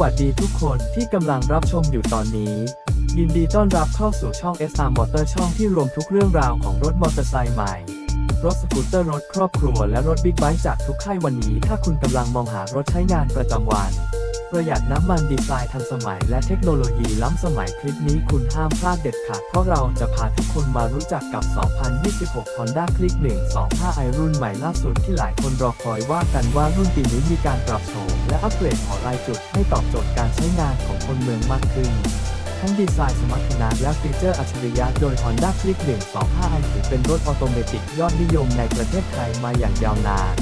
วัสดีทุกคนที่กำลังรับชมอยู่ตอนนี้ ยินดีต้อนรับเข้าสู่ช่อง SR Motor ช่องที่รวมทุกเรื่องราวของรถมอเตอร์ไซค์ใหม่ รถสกูตเตอร์รถครอบครัวและรถบิ๊กไบค์จากทุกค่ายวันนี้ ถ้าคุณกำลังมองหารถใช้งานประจำวัน ประหยัดน้ำมันดีไซน์ทันสมัยและเทคโนโลยีล้ำสมัยคลิปนี้คุณห้ามพลาดเด็ดขาด เพราะเราจะพาทุกคนมารู้จักกับ 2026 Honda Click 125i รุ่นใหม่ล่าสุดที่หลายคนรอคอยว่ากันว่ารุ่นปีนี้มีการปรับโฉมและอัปเกรดของรายจุดให้ตอบโจทย์การใช้งานของคนเมืองมากขึ้นทั้งดีไซน์สมรรถนะและฟีเจอร์อัจฉริยะโดย Honda Click 125i ถือเป็นรถออโตเมติกยอดนิยมในประเทศไทยมาอย่างยาวนาน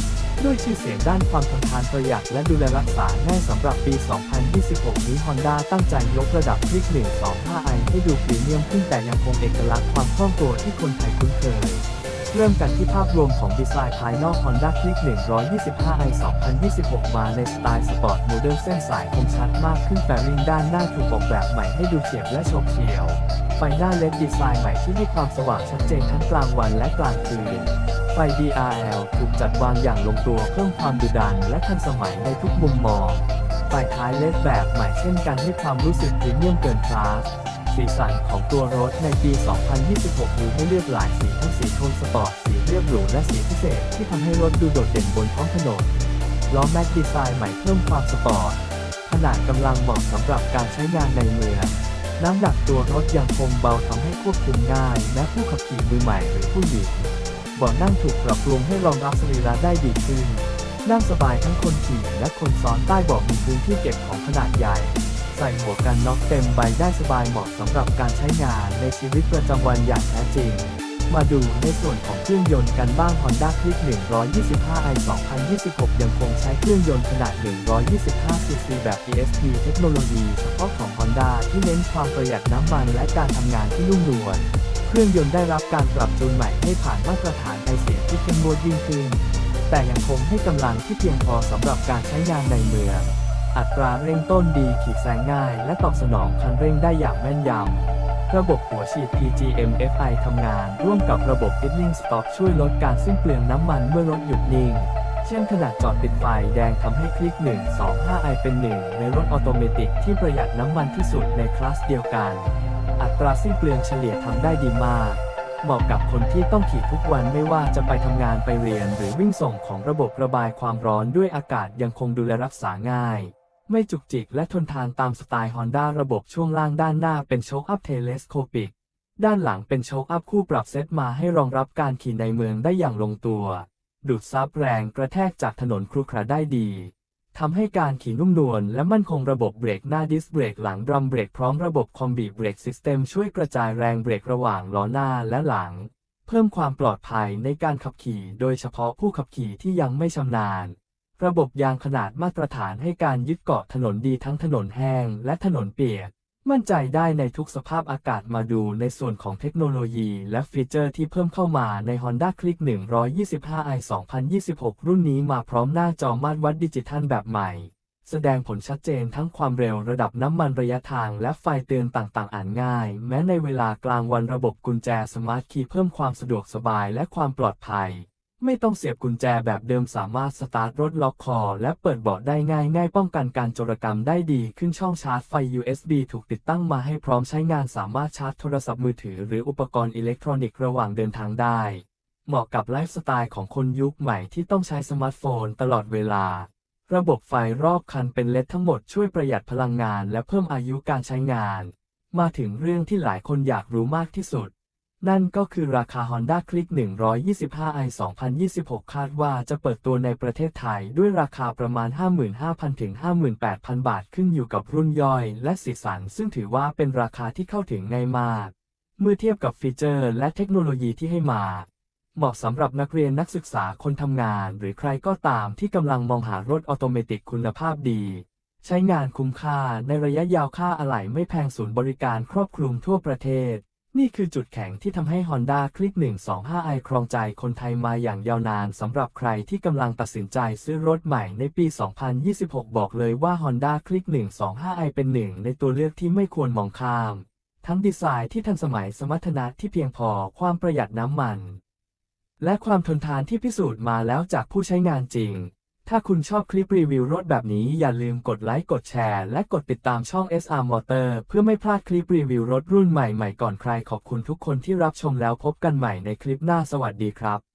ด้วยชื่อเสียงด้านความทนทานประหยัดและดูแลรักษาง่ายสำหรับปี 2026 นี้ Honda ตั้งใจยกระดับคลิก 125i ให้ดูพรีเมียมขึ้นแต่ยังคงเอกลักษณ์ความคล่องตัวที่คนไทยคุ้นเคย เริ่มกันที่ภาพรวมของดีไซน์ภายนอก Honda Click 125i 2026 มาในสไตล์สปอร์ตโมเดิร์นเส้นสายคมชัดมากขึ้นแฟริงด้านหน้าถูกออกแบบใหม่ให้ดูเฉียบและโฉบเฉี่ยว ไฟหน้าเลดดีไซน์ใหม่ที่ให้ความสว่างชัดเจนทั้งกลางวันและกลางคืน ไฟ DRL ถูกจัดวางอย่างลงตัวเพิ่มความดุดันและทันสมัยในทุกมุมมองไฟท้ายเลดแบบใหม่เช่นกันให้ความรู้สึกพรีเมียมเกินคลาสสีสันของตัวรถในปี 2026 มีให้เลือกหลายสีทั้งสีโทนสปอร์ต สีเรียบหรู และสีพิเศษที่ทำให้รถดูโดดเด่นบนท้องถนน ล้อแม็กดีไซน์ใหม่เพิ่มความสปอร์ต ขนาดกำลังเหมาะสำหรับการใช้งานในเมือง น้ำหนักตัวรถยังคงเบาทำให้ควบคุมง่าย แม้ผู้ขับขี่มือใหม่หรือผู้หญิง บาะนั่งถูกปรับปรุงให้รองรับสรีระได้ดีขึ้น นั่งสบายทั้งคนขี่และคนซ้อนใต้เบาะมีพื้นที่เก็บของขนาดใหญ่ ใส่หมวกกันน็อกเต็มใบได้สบายเหมาะสำหรับการใช้งานในชีวิตประจำวันอย่างแท้จริงมาดูในส่วนของเครื่องยนต์กันบ้าง Honda Click 125i 2026 ยังคงใช้เครื่องยนต์ขนาด 125cc แบบ ESP เทคโนโลยีเฉพาะของ Honda ที่เน้นความประหยัดน้ำมันและการทำงานที่นุ่มนวล เครื่องยนต์ได้รับการปรับจูนใหม่ให้ผ่านมาตรฐานไอเสียที่เข้มงวดยิ่งขึ้น แต่ยังคงให้กำลังที่เพียงพอสำหรับการใช้งานในเมือง อัตราเร่งต้นดีขีดแซงง่าย และตอบสนองคันเร่งได้อย่างแม่นยำ ระบบหัวฉีด PGM-FI ทำงานร่วมกับระบบ Idling Stop ช่วยลดการสิ้นเปลืองน้ำมันเมื่อรถหยุดนิ่ง เช่นขนาดจอดติดไฟแดงทำให้คลิก 125i เป็นหนึ่งในรถออโตเมติกที่ประหยัดน้ำมันที่สุดในคลาสเดียวกัน อัตราสิ้นเปลืองเฉลี่ยทำได้ดีมาก เหมาะกับคนที่ต้องขี่ทุกวันไม่ว่าจะไปทำงานไปเรียนหรือวิ่งส่งของระบบระบายความร้อนด้วยอากาศยังคงดูแลรักษาง่าย ไม่จุกจิกและทนทานตามสไตล์ Honda ระบบช่วงล่างด้านหน้าเป็นโชคอัพเทเลสโคปิกด้านหลังเป็นโชคอัพคู่ปรับเซตมาให้รองรับการขี่ในเมืองได้อย่างลงตัว ดูดซับแรงกระแทกจากถนนครุขระได้ดี ทำให้การขี่นุ่มนวลและมั่นคงระบบเบรกหน้าดิสเบรกหลังดรัมเบรกพร้อมระบบคอมบีเบรกซิสเต็มช่วยกระจายแรงเบรกระหว่างล้อหน้าและหลัง เพิ่มความปลอดภัยในการขับขี่โดยเฉพาะผู้ขับขี่ที่ยังไม่ชำนาญ ระบบยางขนาดมาตรฐานให้การยึดเกาะถนนดีทั้งถนนแห้งและถนนเปียก มั่นใจได้ในทุกสภาพอากาศมาดูในส่วนของเทคโนโลยีและฟีเจอร์ที่เพิ่มเข้ามาใน Honda Click 125i 2026 รุ่นนี้มาพร้อมหน้าจอมาตรวัดดิจิทัลแบบใหม่ แสดงผลชัดเจนทั้งความเร็วระดับน้ำมันระยะทางและไฟเตือนต่างๆ อ่านง่าย แม้ในเวลากลางวันระบบกุญแจสมาร์ทคีย์เพิ่มความสะดวกสบายและความปลอดภัย ไม่ต้องเสียบกุญแจแบบเดิมสามารถสตาร์ทรถล็อกคอ และเปิดเบาะได้ง่ายง่ายป้องกันการโจรกรรมได้ดีขึ้นช่องชาร์จไฟ USB ถูกติดตั้งมาให้พร้อมใช้งานสามารถชาร์จโทรศัพท์มือถือหรืออุปกรณ์อิเล็กทรอนิกส์ระหว่างเดินทางได้ เหมาะกับไลฟ์สไตล์ของคนยุคใหม่ที่ต้องใช้สมาร์ทโฟนตลอดเวลา ระบบไฟรอบคันเป็นเลดทั้งหมดช่วยประหยัดพลังงาน และเพิ่มอายุการใช้งาน มาถึงเรื่องที่หลายคนอยากรู้มากที่สุด นั่นก็คือราคา Honda Click 125i 2026 คาดว่าจะเปิดตัวในประเทศไทยด้วยราคาประมาณ 55,000 ถึง 58,000 บาทขึ้นอยู่กับรุ่นย่อยและสีสัน ซึ่งถือว่าเป็นราคาที่เข้าถึงง่ายมาก เมื่อเทียบกับฟีเจอร์และเทคโนโลยีที่ให้มา เหมาะสำหรับนักเรียนนักศึกษาคนทำงาน หรือใครก็ตามที่กำลังมองหารถออโตเมติกคุณภาพดี ใช้งานคุ้มค่าในระยะยาวค่าอะไหล่ไม่แพงศูนย์บริการครอบคลุมทั่วประเทศ นี่คือจุดแข็งที่ทำให้ Honda Click 125i ครองใจคนไทยมาอย่างยาวนานสำหรับใครที่กำลังตัดสินใจซื้อรถใหม่ในปี 2026 บอกเลยว่า Honda Click 125i เป็นหนึ่งในตัวเลือกที่ไม่ควรมองข้าม ทั้งดีไซน์ที่ทันสมัยสมรรถนะที่เพียงพอความประหยัดน้ำมัน และความทนทานที่พิสูจน์มาแล้วจากผู้ใช้งานจริง ถ้าคุณชอบคลิปรีวิวรถแบบนี้อย่าลืมกดไลค์กดแชร์และกดติดตามช่อง SR Motor เพื่อไม่พลาดคลิปรีวิวรถรุ่นใหม่ๆก่อนใครขอบคุณทุกคนที่รับชมแล้วพบกันใหม่ในคลิปหน้าสวัสดีครับ